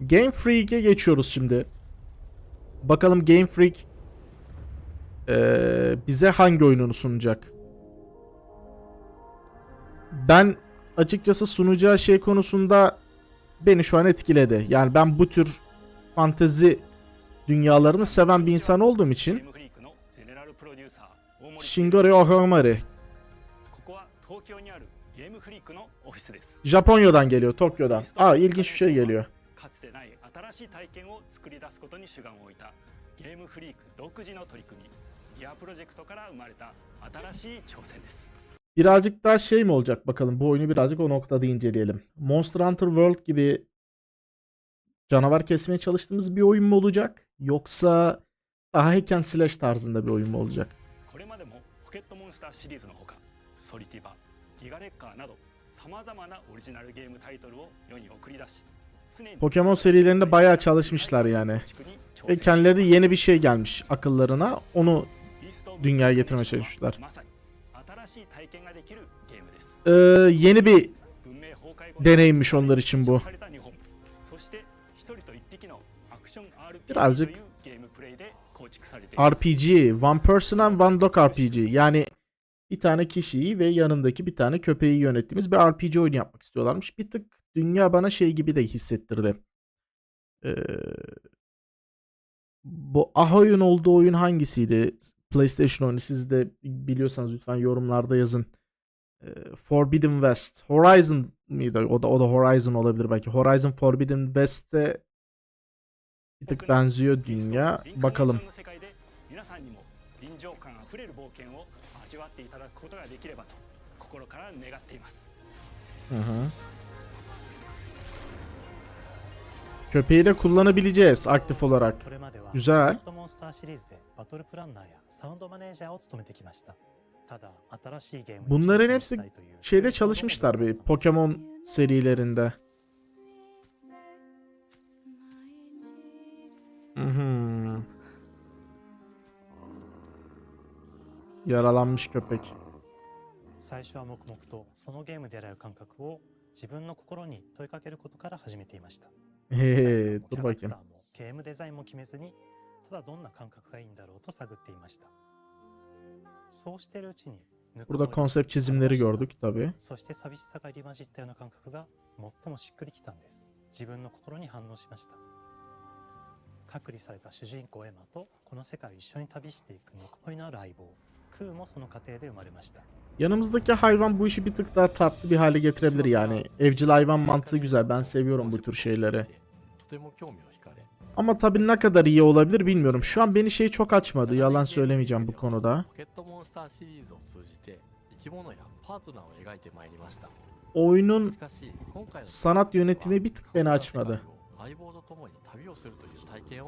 Game Freak'e geçiyoruz şimdi. Bakalım Game Freak ee, bize hangi oyununu sunacak? Ben açıkçası sunacağı şey konusunda beni şu an etkiledi. Yani ben bu tür fantezi dünyalarını seven bir insan olduğum için Shingori Ohomari Japonya'dan geliyor, Tokyo'dan. Aa ilginç bir şey geliyor. かつてない新しい体験を作り出すことに主眼を置いたゲームフリーク独自の取り組みギアプロジェクトから生まれた新しい挑戦です Birazcık daha şey mi olacak bakalım. Bu oyunu birazcık o noktada inceleyelim. Monster Hunter World gibi canavar kesmeye çalıştığımız bir oyun mu olacak? Yoksa daha hack and slash tarzında bir oyun mu olacak? ポケットモンスターシリーズのほかソリティバギガレッカーなどさまざまなオリジナルゲームタイトルを世に送り出し Pokemon serilerinde bayağı çalışmışlar yani. Ve kendileri yeni bir şey gelmiş akıllarına. Onu dünyaya getirmeye çalışmışlar. Ee, yeni bir deneyimmiş onlar için bu. Birazcık RPG, One Person and One Dog RPG. Yani bir tane kişiyi ve yanındaki bir tane köpeği yönettiğimiz bir RPG oyunu yapmak istiyorlarmış. Bir tık dünya bana şey gibi de hissettirdi. Ee, bu Ahoy'un olduğu oyun hangisiydi? PlayStation oyunu. Siz de biliyorsanız lütfen yorumlarda yazın. Ee, Forbidden West. Horizon mıydı? O da o da Horizon olabilir belki. Horizon Forbidden West'e bir tık benziyor dünya. Bakalım. リンカーネーションの世界で皆さんにも臨場感あふれる冒険を味わっていただくことができればと心から願っています Hı hı. Köpeği de kullanabileceğiz aktif olarak. Güzel. Bunların hepsi şeyde çalışmışlar bir Pokemon serilerinde. Yaralanmış köpek. 最初は黙々とそのゲームでやられる感覚を自分の心に問いかけることから始めていました。He, 世界観もゲームデザインも決めずにただどんな感覚がいいんだろうと探っていました。そうしているうちに Burada り konsept çizimleri gördük tabi. そして寂しさが入り混じったような感覚が最もしっくりきたんです。自分の心に反応しました。隔離された主人公エマとこの世界を一緒に旅していくぬくもりのある相棒クーもその過程で生まれました Yanımızdaki hayvan bu işi bir tık daha tatlı bir hale getirebilir yani. Evcil hayvan mantığı güzel. Ben seviyorum bu tür şeyleri. Ama tabii ne kadar iyi olabilir bilmiyorum. Şu an beni şey çok açmadı. Yalan söylemeyeceğim bu konuda. Oyunun sanat yönetimi bir tık beni açmadı.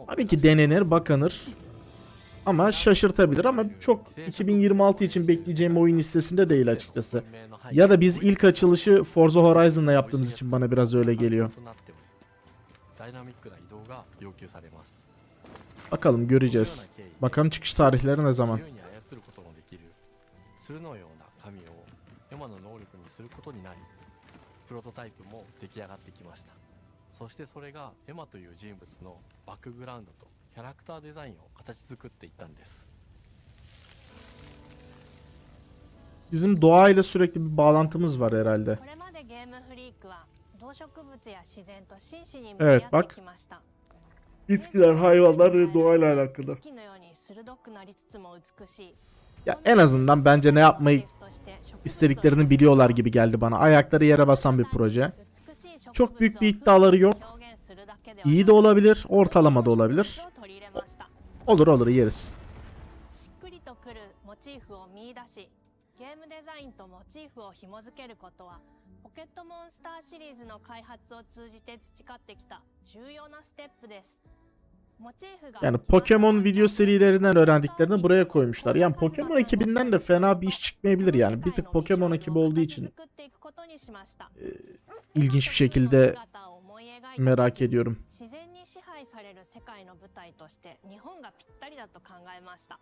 Tabii ki denenir, bakanır Ama şaşırtabilir ama çok 2026 için bekleyeceğim oyun listesinde değil açıkçası. Ya da biz ilk açılışı Forza Horizon'la yaptığımız için bana biraz öyle geliyor. ダイナミックな移動が要求されます Bakalım göreceğiz. Bakalım çıkış tarihleri ne zaman. 自由に操ることのできる鶴のような神をエマの能力にすることになりプロトタイプも出来上がってきましたそしてそれがエマという人物のバックグラウンドと キャラクターデザインを形作っていったんです。Bizim doğayla sürekli bir bağlantımız var herhalde. Evet bak. Bitkiler, hayvanlar ve doğayla alakalı. Ya en azından bence ne yapmayı istediklerini biliyorlar gibi geldi bana. Ayakları yere basan bir proje. Çok büyük bir iddiaları yok. İyi de olabilir, ortalama da olabilir. Olur olur yeriz. Yani Pokemon video serilerinden öğrendiklerini buraya koymuşlar. Yani Pokemon ekibinden de fena bir iş çıkmayabilir yani. Bir tık Pokemon ekibi olduğu için e, ilginç bir şekilde merak ediyorum. 自然に支配される世界の舞台として日本がぴったりだと考えました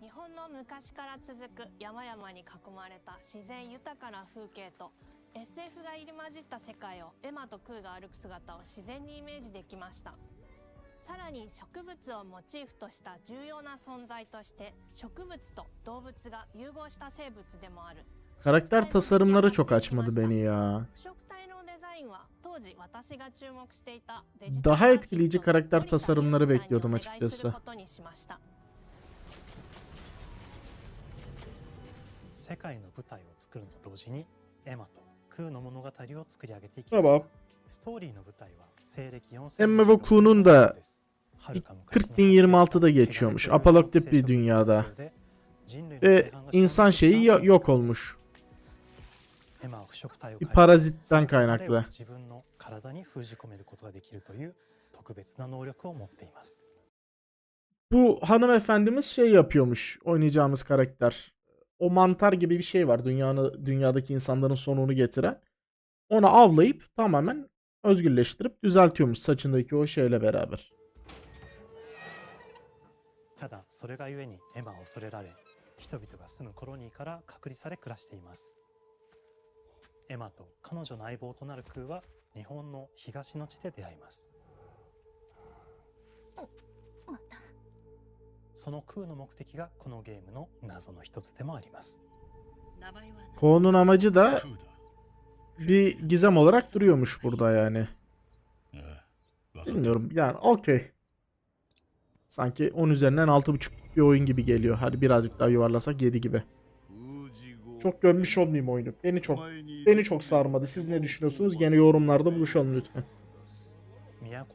日本の昔から続く山々に囲まれた自然豊かな風景と SF が入り混じった世界をエマとクーが歩く姿を自然にイメージできましたさらに植物をモチーフとした重要な存在として植物と動物が融合した生物でもある Karakter tasarımları çok açmadı beni ya. Daha etkileyici karakter tasarımları bekliyordum açıkçası. Tamam. Emma ve Ku'nun da 40.026'da geçiyormuş. Apokaliptik bir dünyada. Ve insan şeyi yok olmuş Bir parazitten kaynaklı. 自分の体に封じ込めることができるという特別な能力を持っています Bu hanımefendimiz şey yapıyormuş oynayacağımız karakter. O mantar gibi bir şey var dünyanın dünyadaki insanların sonunu getiren. Onu avlayıp tamamen özgürleştirip düzeltiyormuş saçındaki o şeyle beraber. ただそれがゆえにエマは恐れられ人々が住むコロニーから隔離され暮らしています エマと彼女の相棒となる空は日本の東の地で出会いますまたその空の目的がこのゲームの謎の一つでもあります bir gizem olarak duruyormuş burada yani. Ee, Bilmiyorum yani okey. Sanki 10 üzerinden 6.5 bir oyun gibi geliyor. Hadi birazcık daha yuvarlasak 7 gibi. Çok görmüş olmayayım oyunu. Beni çok beni çok sarmadı. Siz ne düşünüyorsunuz? Gene yorumlarda buluşalım lütfen.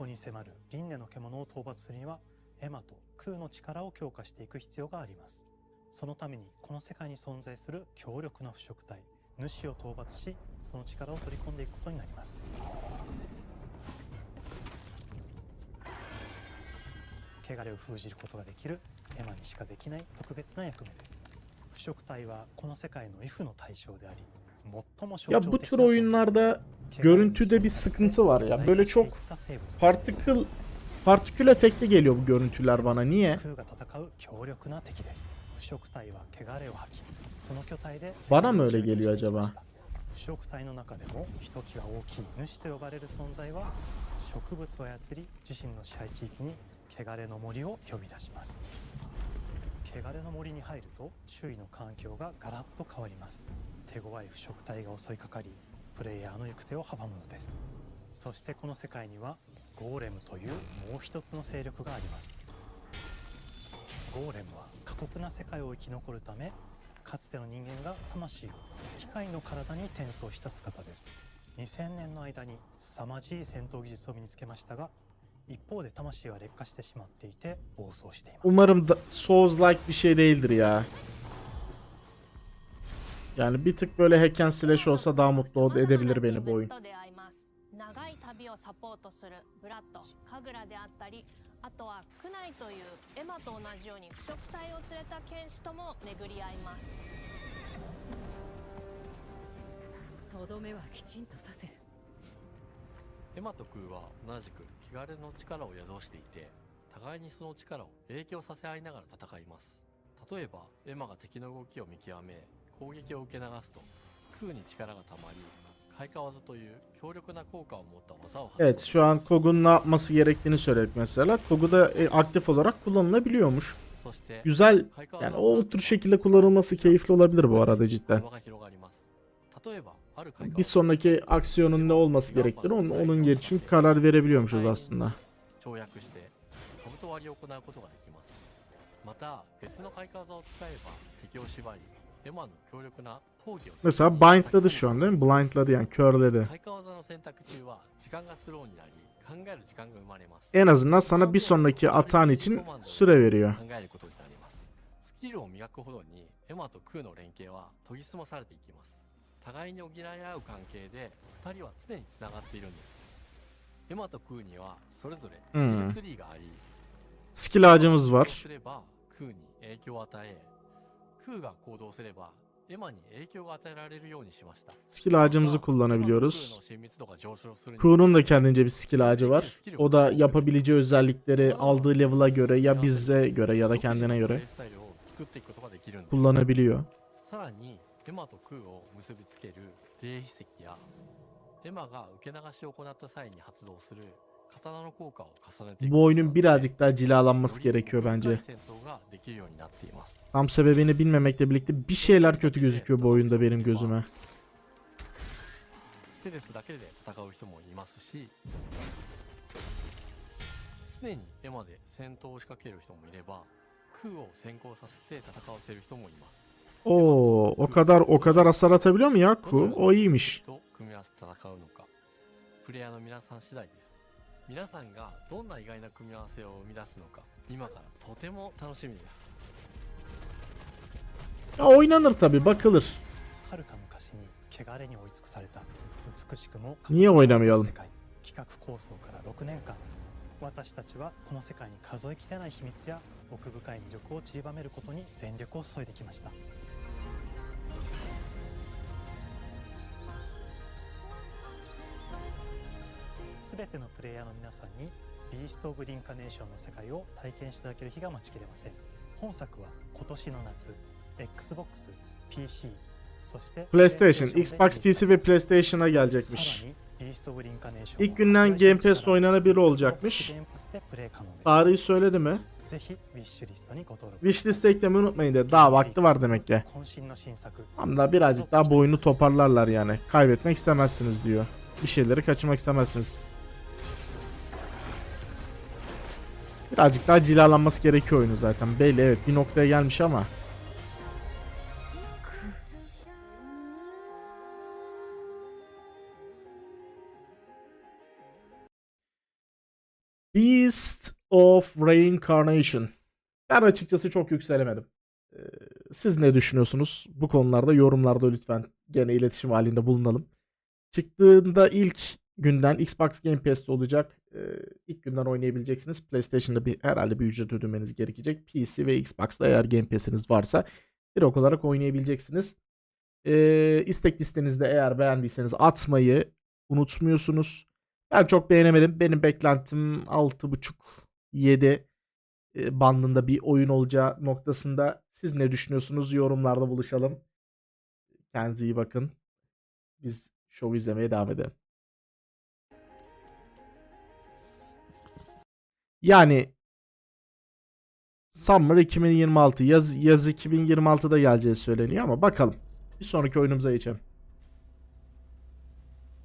都に迫る輪廻の獣を討伐するにはエマとクーの力を強化していく必要がありますそのためにこの世界に存在する強力な腐食体主を討伐しその力を取り込んでいくことになります汚れを封じることができるエマにしかできない特別な役目です 腐食体はこの世界の if の対象であり最も象 Ya 徴 bu 的 tür な存在 oyunlarda görüntüde bir sıkıntı var ya. Böyle çok particle partikül efekti geliyor bu görüntüler bana. Niye? Bana mı öyle geliyor acaba? 腐食体の中でもひときわ大きい主と呼ばれる存在は植物を操り自身の支配地域に汚れの森を呼び出します汚れの森に入ると周囲の環境がガラッと変わります。手強い腐食体が襲いかかりプレイヤーの行く手を阻むのです。そしてこの世界にはゴーレムというもう一つの勢力があります。ゴーレムは過酷な世界を生き残るためかつての人間が魂を機械の体に転送した姿です。2000年の間に凄まじい戦闘技術を身につけましたが一方で魂は劣化してしまっていて暴走しています Umarım da Souls-like bir şey değildir ya. Yani bir tık böyle hack and slash olsa daha mutlu edebilir beni bu oyun. 長い旅をサポートするブラッド、カグラであったり、あとはクナイというエマと同じように腐食体を連れた剣士とも巡り合います。とどめはきちんとさせるエマとクーは同じく汚れの力を宿していて互いにその力を影響させ合いながら戦います例えばエマが敵の動きを見極め攻撃を受け流すとクーに力がたまり開花技という強力な効果を持った技を発動 Evet şu an Kogu'nun ne yapması gerektiğini söyledik mesela. Kogu da e, aktif olarak kullanılabiliyormuş. そして Güzel 開花 yani 技を o tür şekilde kullanılması keyifli olabilir bu arada cidden. 幅が広がります例えばある開花 Bir sonraki aksiyonun ne olması gerektiğini onun, onun için karar verebiliyormuşuz aslında. 跳躍して兜割りを行うことができますまた別の開花技を使えば敵を縛りエマの強力な闘技を Mesela blindladı şu an değil mi? Blindladı yani körledi. 開花技の選択中は時間がスローになり考える時間が生まれます En azından sana bir sonraki atağın için süre veriyor. 考えることになりますスキルを磨くほどにエマとクーの連携は研ぎ澄まされていきます 互いに補い合う関係で2人は常につながっているんですエマとクーにはそれぞれスキルツリーがあり、 Skill ağacımız 行動 var. すればクーに影響を与えクーが行動すればエマに影響が与えられるようにしました Skill ağacımızı kullanabiliyoruz. エマとクーの親密度が上昇するにつれ Ku'nun da kendince bir skill ağacı var. O da yapabileceği özellikleri aldığı level'a göre ya bize göre ya da kendine göre プレイスタイルを作っていくことができるんです kullanabiliyor. さらに エマと空を結びつける霊秘石やエマが受け流しを行った際に発動する Bu oyunun birazcık daha cilalanması gerekiyor bence. Tam sebebini bilmemekle birlikte bir şeyler kötü gözüküyor bu oyunda benim gözüme. ステレスだけで戦う人もいますし常にエマで戦闘を仕掛ける人もいれば空を先行させて戦わせる人もいます Oo, o kadar o kadar hasar atabiliyor mu ya どの Ku? ような O iyiymiş. と組み合わせて戦うのかプレイヤーの皆さん次第です皆さんがどんな意外な組み合わせを生み出すのか今からとても楽しみです Ya oynanır tabi bakılır. はるか昔に汚れに追い尽くされた美しくも Niye oynamayalım? 世界企画構想から6年間私たちはこの世界に数えきれない秘密や奥深い魅力を散りばめることに全力を注いできました すべてのプレイヤーの皆さんにビースト・オブ・リンカネーションの世界を体験していただける日が待ちきれません本作は今年の夏 XBOX、PC、そして PlayStation, PlayStation Xbox で PC ve PlayStation'a gelecekmiş. さらに Beast of Reincarnation İlk günden 発売 Game 初日 Pass'te から oynanabilir Xbox olacakmış. Game Pass でプレイ可能です Tarihi söyledi mi? ぜひウィッシュリストにご登録 Wishlist'e eklemeyi unutmayın de. Daha vakti var demek ki. 渾身の新作 Ama birazcık daha bu oyunu toparlarlar yani. Kaybetmek istemezsiniz diyor. Bir şeyleri kaçırmak istemezsiniz. Birazcık daha cilalanması gerekiyor oyunu zaten. Belli evet bir noktaya gelmiş ama. Beast of Reincarnation. Ben açıkçası çok yükselemedim. Ee, Siz ne düşünüyorsunuz? Bu konularda yorumlarda lütfen gene iletişim halinde bulunalım. Çıktığında ilk günden Xbox Game Pass'te olacak. Ee, ilk günden oynayabileceksiniz. PlayStation'da bir herhalde bir ücret ödemeniz gerekecek. PC ve Xbox'ta eğer Game Pass'iniz varsa direkt olarak oynayabileceksiniz. Ee, istek listenizde eğer beğendiyseniz atmayı unutmuyorsunuz. Ben çok beğenemedim. Benim beklentim 6.5-7 e, bandında bir oyun olacağı noktasında siz ne düşünüyorsunuz? Yorumlarda buluşalım. Kendinize iyi bakın. Biz şovu izlemeye devam edelim. Yani Summer 2026 yaz yaz 2026'da geleceği söyleniyor ama bakalım. Bir sonraki oyunumuza geçelim.